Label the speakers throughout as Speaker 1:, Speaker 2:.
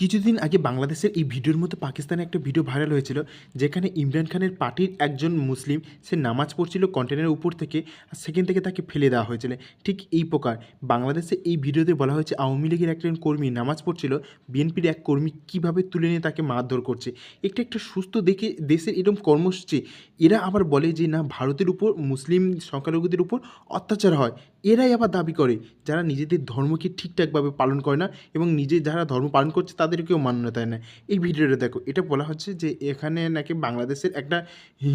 Speaker 1: কিছুদিন আগে বাংলাদেশের এই ভিডিওর মতো পাকিস্তানে একটা ভিডিও ভাইরাল হয়েছিল, যেখানে ইমরান খানের পার্টির একজন মুসলিম, সে নামাজ পড়ছিল কন্টেনারের উপর থেকে আর সেখান থেকে তাকে ফেলে দেওয়া হয়েছিল। ঠিক এই প্রকার বাংলাদেশে এই ভিডিওতে বলা হয়েছে, আওয়ামী লীগের একজন কর্মী নামাজ পড়ছিল, বিএনপির এক কর্মী কীভাবে তুলে নিয়ে তাকে মারধর করছে। একটা একটা সুস্থ দেখে দেশের এরকম কর্মসূচি, এরা আবার বলে যে না, ভারতের উপর মুসলিম সংখ্যালঘুদের উপর অত্যাচার হয়। এরাই আবার দাবি করে, যারা নিজেদের ধর্মকে ঠিকঠাকভাবে পালন করে না এবং নিজে যারা ধর্ম পালন করছে তাদেরকেও মান্যতা দেয় না। এই ভিডিওটা দেখো, এটা বলা হচ্ছে যে এখানে নাকি বাংলাদেশের একটা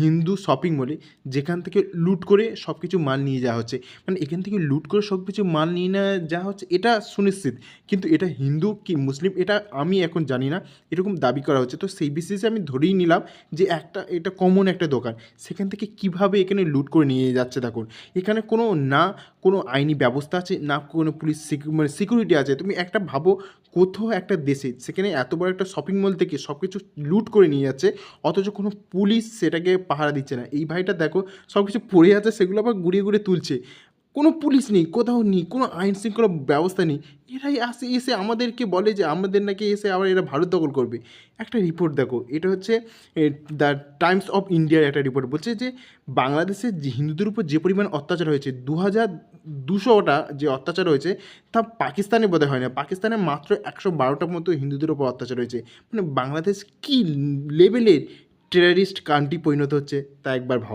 Speaker 1: হিন্দু শপিং মলে যেখান থেকে লুট করে সব কিছু মাল নিয়ে যাওয়া হচ্ছে। মানে এখান থেকে লুট করে সব কিছু মাল নিয়ে নেওয়া যাওয়া হচ্ছে, এটা সুনিশ্চিত। কিন্তু এটা হিন্দু কি মুসলিম, এটা আমি এখন জানি না, এরকম দাবি করা হচ্ছে। তো সেই বিশেষে আমি ধরেই নিলাম যে একটা, এটা কমন একটা দোকান। সেখান থেকে কীভাবে এখানে লুট করে নিয়ে যাচ্ছে দেখুন। এখানে কোনো না কোনো আইনি ব্যবস্থা আছে, না কোনো পুলিশ মানে সিকিউরিটি আছে। তুমি একটা ভাবো কোথাও একটা দেশে সেখানে এত বড় একটা শপিং মল থেকে সব কিছু লুট করে নিয়ে যাচ্ছে, অথচ কোনো পুলিশ সেটাকে পাহারা দিচ্ছে না। এই ভাইটা দেখো সব কিছু পড়ে আছে, সেগুলো আবার ঘুরিয়ে ঘুরিয়ে তুলছে। কোনো পুলিশ নেই, কোথাও নেই, কোনো আইন শৃঙ্খলা ব্যবস্থা নেই। এরাই আসে, এসে আমাদেরকে বলে যে, আমাদের নাকি এসে আবার এরা ভারত দখল করবে। একটা রিপোর্ট দেখো, এটা হচ্ছে দ্য টাইমস অফ ইন্ডিয়ার একটা রিপোর্ট বলছে যে, বাংলাদেশে হিন্দুদের উপর যে পরিমাণ অত্যাচার হয়েছে দু হাজার দুশোটা যে অত্যাচার হয়েছে তা পাকিস্তানে বোধহয় হয় না। পাকিস্তানে মাত্র একশো বারোটার মতো হিন্দুদের ওপর অত্যাচার হয়েছে মানে বাংলাদেশ কী লেভেলের টেরারিস্ট কান্ট্রি পরিণত হচ্ছে, তা একবার ভাবো।